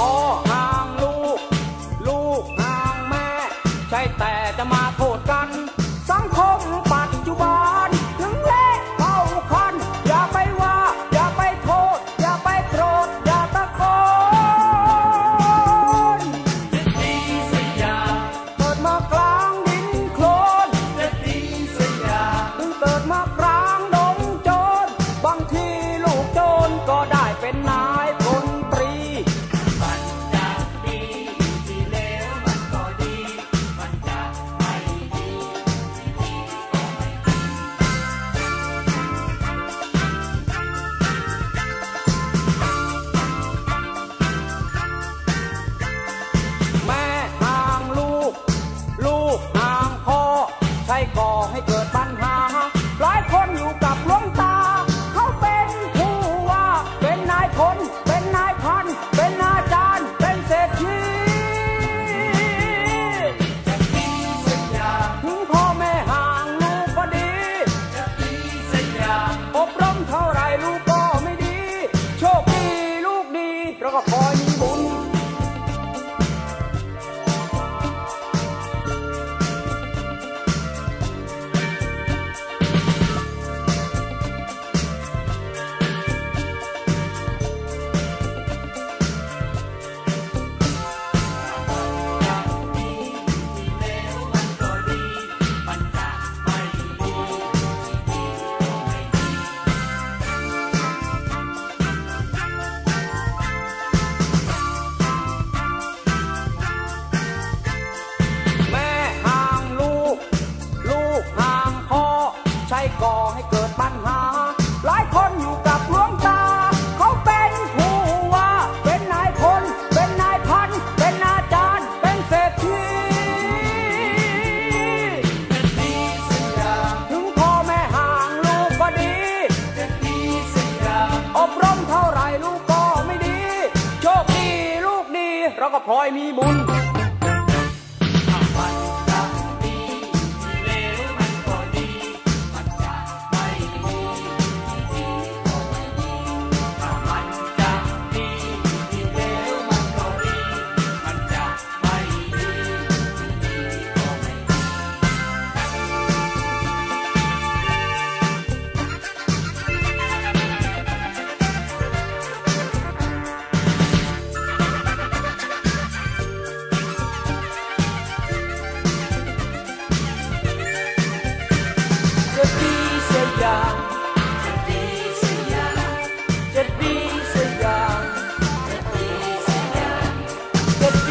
哦。่อให้เกิดปัญหา หลายคนอยู่กับหลวงตา เขาเป็นผู้ว่า เป็นนายพล เป็นนายพัน เป็นอาจารย์ เป็นเศรษฐีถึงพ่อแม่ห่างลูกก็ดีอบรมเท่าไรลูกก็ไม่ดี โชคดีลูกดีเราก็คอยมีบุญ ก่อให้เกิดปัญหา หลายคนอยู่กับหลวงตา เขาเป็นผู้ว่า เป็นนายพล เป็นนายพัน เป็นอาจารย์ เป็นเศรษฐีจะดีสิยาถึงพ่อแม่ห่างลูกก็ดี จะดีสักอบรมเท่าไรลูกก็ไม่ดี โชคดีลูกดี เราก็พลอยมีบุญ the